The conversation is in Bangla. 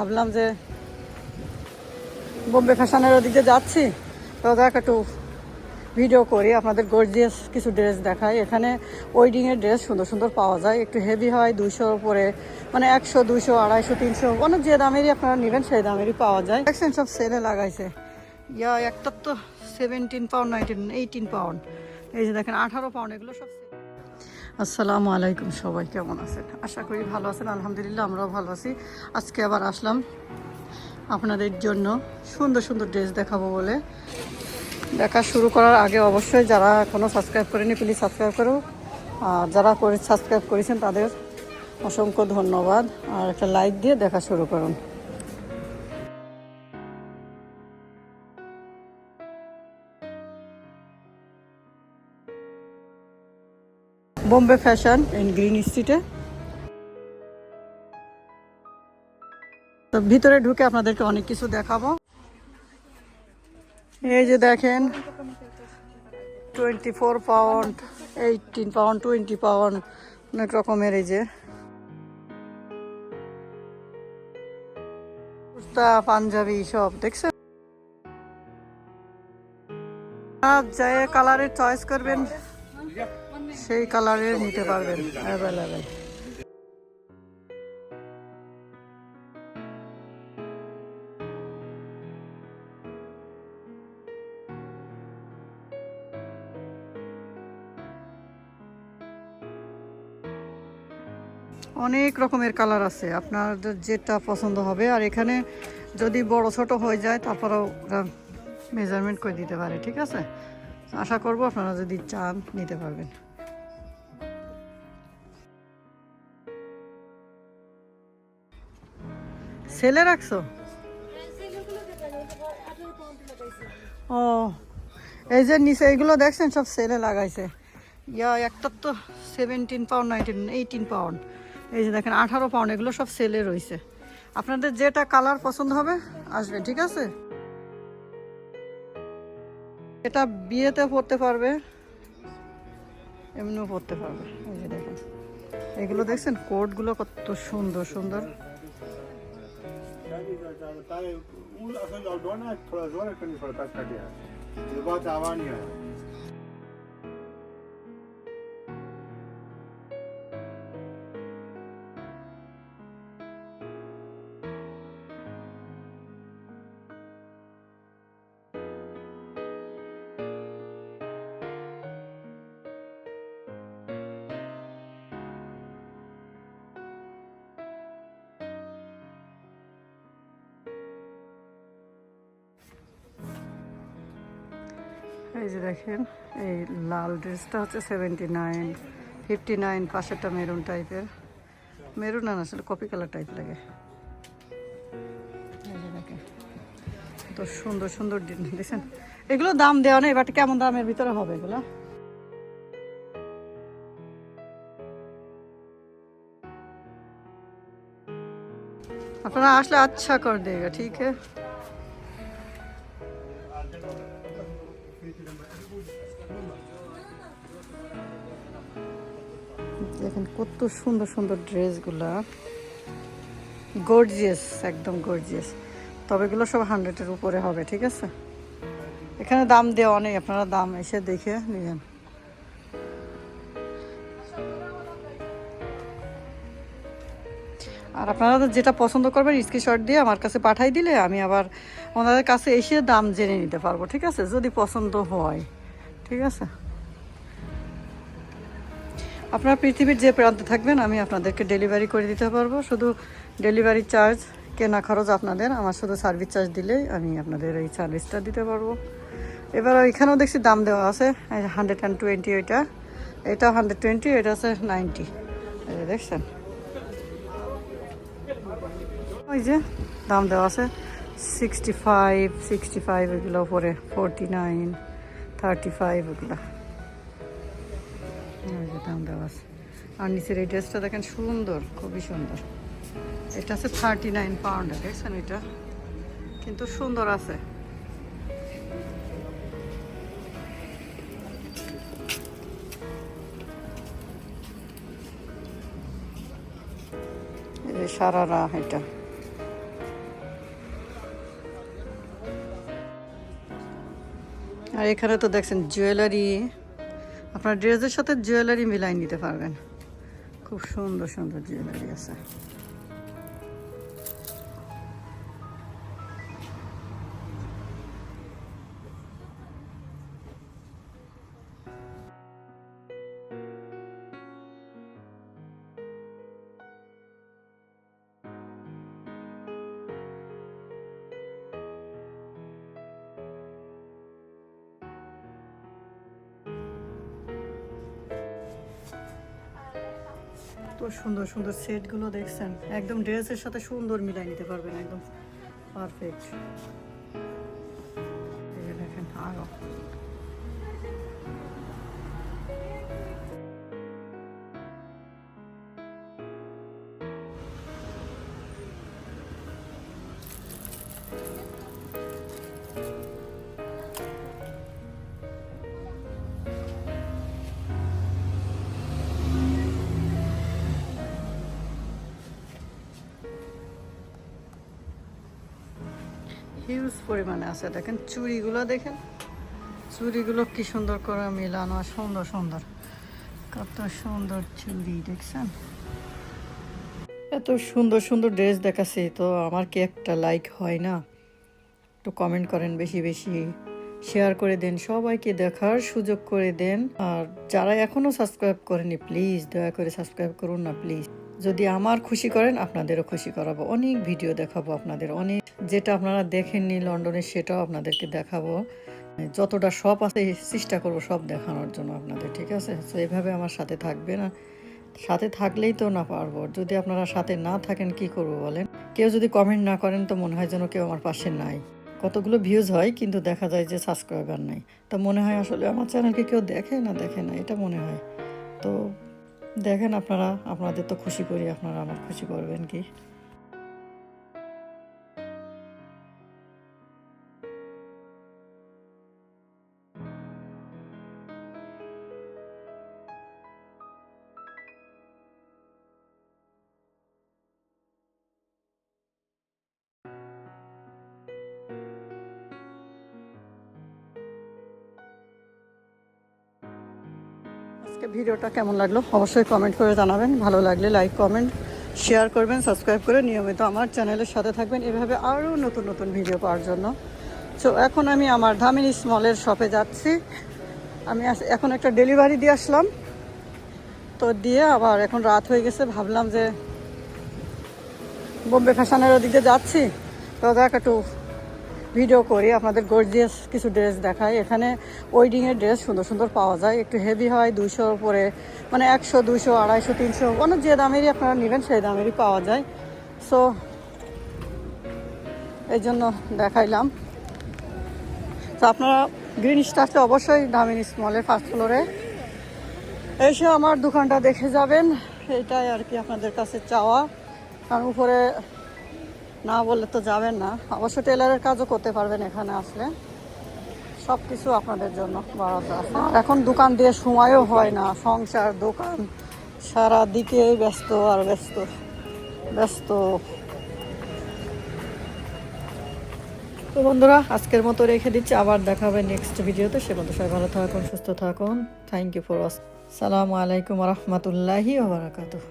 ভাবলাম যে বোম্বে ফ্যাশনের ওদিকে যাচ্ছি। তো দেখ একটু ভিডিও করি, আপনাদের গর্জিয়াস কিছু ড্রেস দেখাই। এখানে ওয়েডিংয়ের ড্রেস সুন্দর সুন্দর পাওয়া যায়। একটু হেভি হয় দুইশোর উপরে মানে একশো, দুইশো, আড়াইশো, তিনশো, অনেক যে দামেরই আপনারা নেবেন, সেই দামেরই পাওয়া যায়। দেখছেন, সব সেলে লাগাইছে। ইয়া একটা তো seventeen pound nineteen eighteen pound এই যে দেখেন, আঠারো পাউন্ড এগুলো সব। আসসালামু আলাইকুম সবাই, কেমন আছেন? আশা করি ভালো আছেন, আলহামদুলিল্লাহ আমরাও ভালো আছি। আজকে আবার আসলাম আপনাদের জন্য সুন্দর সুন্দর ড্রেস দেখাবো বলে। দেখা শুরু করার আগে অবশ্যই যারা এখনও সাবস্ক্রাইব করেনি প্লিজ সাবস্ক্রাইব করো। আর যারা করে সাবস্ক্রাইব করেছেন, তাদের অসংখ্য ধন্যবাদ। আর একটা লাইক দিয়ে দেখা শুরু করুন। বোম্বে ফ্যাশন ইন গ্রিন স্ট্রিটে তো ভিতরে ঢুকে আপনাদেরকে অনেক কিছু দেখাবো। এই যে দেখেন twenty four pound eighteen pound twenty pound অনেক রকমের এই যে। কুর্তা, পাঞ্জাবি, সব, দেখছেন? যে কালারের চয়েস করবেন। সেই কালারের নিতে পারবেন অ্যাভেলেবেল অনেক রকমের কালার আছে আপনার যেটা পছন্দ হবে। আর এখানে যদি বড় ছোট হয়ে যায়, তারপরেও মেজারমেন্ট করে দিতে পারে, ঠিক আছে? আশা করব আপনারা যদি চান, নিতে পারবেন। সেলে রাখছো? ও, এই যে নিচে এইগুলো দেখছেন, সব সেলে লাগাইছে। ইয়া একটা তো seventeen pound nineteen eighteen pound এই যে দেখেন, আঠারো পাউন্ড এগুলো সব সেলে রয়েছে আপনাদের যেটা কালার পছন্দ হবে, আসবে, ঠিক আছে? এটা বিয়েতে পড়তে পারবে, এমনিও পড়তে পারবে। এই যে দেখেন, এগুলো দেখছেন কোটগুলো কত সুন্দর সুন্দর। असं लॉकडाऊन आहे थोडा जोर आहे कमी पडतात काट्या देवाचं आव्हान आहे এই যে দেখেন, এই লাল ড্রেসটা হচ্ছে সেভেন্টি নাইন ফিফটি নাইন পাশেরটা মেরুন টাইপের মেরুন না আসলে কপি কালার টাইপ লাগে। তো সুন্দর সুন্দর দেখছেন? এগুলো দাম দেওয়া নেই বাট কেমন দামের ভিতরে হবে এগুলো? আপনারা আসলে আচ্ছা কর দেगा ঠিক है দেখেন কত সুন্দর সুন্দর ড্রেসগুলা। গর্জিয়াস একদম গর্জিয়াস তবে এগুলো সব হান্ড্রেডের উপরে হবে, ঠিক আছে? এখানে দাম দেওয়া নেই, আপনারা দাম এসে দেখে নেবেন আর আপনারা যেটা পছন্দ করবেন স্ক্রিনশট দিয়ে আমার কাছে পাঠাই দিলে আমি আবার ওনাদের কাছে এসে দাম জেনে নিতে পারব, ঠিক আছে? যদি পছন্দ হয়, ঠিক আছে? আপনারা পৃথিবীর যে প্রান্তে থাকবেন, আমি আপনাদেরকে ডেলিভারি করে দিতে পারব। শুধু ডেলিভারি চার্জ কেনা খরচ আপনাদের, আমার শুধু সার্ভিস চার্জ দিলেই আমি আপনাদের এই সার্ভিসটা দিতে পারব। এবার এখানেও দেখছি দাম দেওয়া আছে হান্ড্রেড অ্যান্ড টোয়েন্টি ওইটা এটা। হান্ড্রেড টোয়েন্টি এটা আছে নাইনটি দেখছেন? ওই যে দাম দেওয়া আছে সিক্সটি ফাইভ সিক্সটি ফাইভ এগুলো পরে ফোরটি নাইন থার্টি ফাইভ যে আর নিচের এই ড্রেসটা দেখেন সুন্দর, খুবই সুন্দর। এটা আছে থার্টি নাইন পাউন্ডের দেখছেন এটা? কিন্তু সুন্দর আছে। সারারা এটা। আর এখানে তো দেখছেন জুয়েলারি আপনার ড্রেসের সাথে জুয়েলারি মিলাই নিতে পারবেন। খুব সুন্দর সুন্দর জুয়েলারি আছে। সুন্দর সুন্দর সেটগুলো দেখছেন। একদম ড্রেসের সাথে সুন্দর মিলাই নিতে পারবেন একদম পারফেক্ট হিউজ পরিমাণে আছে। দেখেন চুড়িগুলো দেখেন। চুড়িগুলো কি সুন্দর করে মিলানো সুন্দর সুন্দর। কত সুন্দর চুড়ি, দেখছেন? এত সুন্দর সুন্দর ড্রেস দেখাচ্ছি তো আমার কি একটা লাইক হয় না? একটু কমেন্ট করেন বেশি বেশি। শেয়ার করে দেন, সবাইকে দেখার সুযোগ করে দেন। আর যারা এখনও সাবস্ক্রাইব করেনি প্লিজ দয়া করে সাবস্ক্রাইব করুন না প্লিজ যদি আমার খুশি করেন, আপনাদেরও খুশি করাবো। অনেক ভিডিও দেখাবো আপনাদের, অনেক যেটা আপনারা দেখেননি লন্ডনে, সেটাও আপনাদেরকে দেখাবো। যতটা সব আছে, চেষ্টা করব সব দেখানোর জন্য আপনাদের, ঠিক আছে? তো এভাবে আমার সাথে থাকবে না। সাথে থাকলেই তো না পারব। যদি আপনারা সাথে না থাকেন, কি করব বলেন? কেউ যদি কমেন্ট না করেন, তো মনে হয় যেন কেউ আমার পাশে নাই। কতগুলো ভিউজ হয়, কিন্তু দেখা যায় যে সাবস্ক্রাইবার নাই। তো মনে হয় আসলে আমার চ্যানেলকে কেউ দেখে না দেখে না, এটা মনে হয়। তো দেখেন আপনারা আপনাদের তো খুশি করি আপনারা আমার খুশি করবেন কি? আজকে ভিডিওটা কেমন লাগল? অবশ্যই কমেন্ট করে জানাবেন। ভালো লাগলে লাইক কমেন্ট শেয়ার করবেন সাবস্ক্রাইব করে নিয়মিত আমার চ্যানেলের সাথে থাকবেন। এভাবে আরও নতুন নতুন ভিডিও পাওয়ার জন্য। তো এখন আমি আমার ধামিনী স্মলের শপে যাচ্ছি। আমি এখন একটা ডেলিভারি দিয়ে আসলাম। তো দিয়ে আবার এখন রাত হয়ে গেছে। ভাবলাম যে বোম্বে ফ্যাশনের ওদিকে যাচ্ছি। তো দেখ একটু ভিডিও করি, আপনাদের গর্জিয়াস কিছু ড্রেস দেখাই। এখানে ওয়েডিংয়ের ড্রেস সুন্দর সুন্দর পাওয়া যায়। একটু হেভি হয় দুশোর উপরে মানে একশো দুশো আড়াইশো, তিনশো অনেক যে দামেরই আপনারা নেবেন, সেই দামেরই পাওয়া যায়। সো এই জন্য দেখাইলাম। তো আপনারা গ্রিন স্টারতে অবশ্যই দামিনী স্মলের ফার্স্ট ফ্লোরে এসে আমার দোকানটা দেখে যাবেন। এটাই আর কি আপনাদের কাছে চাওয়া। কারণ উপরে না বললে তো যাবেন না। অবশ্য টেলারের কাজও করতে পারবেন এখানে আসলে। সব কিছু আপনাদের জন্য বরাদ্দ আছে। এখন দোকান দিয়ে সময়ও হয় না। সংসার, দোকান সারা দিকে ব্যস্ত আর ব্যস্ত। ব্যস্ত। তো বন্ধুরা, আজকের মতো রেখে দিচ্ছি। আবার দেখা হবে নেক্সট ভিডিওতে সে মতো সবাই ভালো থাকুন, সুস্থ থাকুন। থ্যাংক ইউ ফর ওয়াচ সালামু আলাইকুম রহমতুল্লাহি ওবরাকাতুহ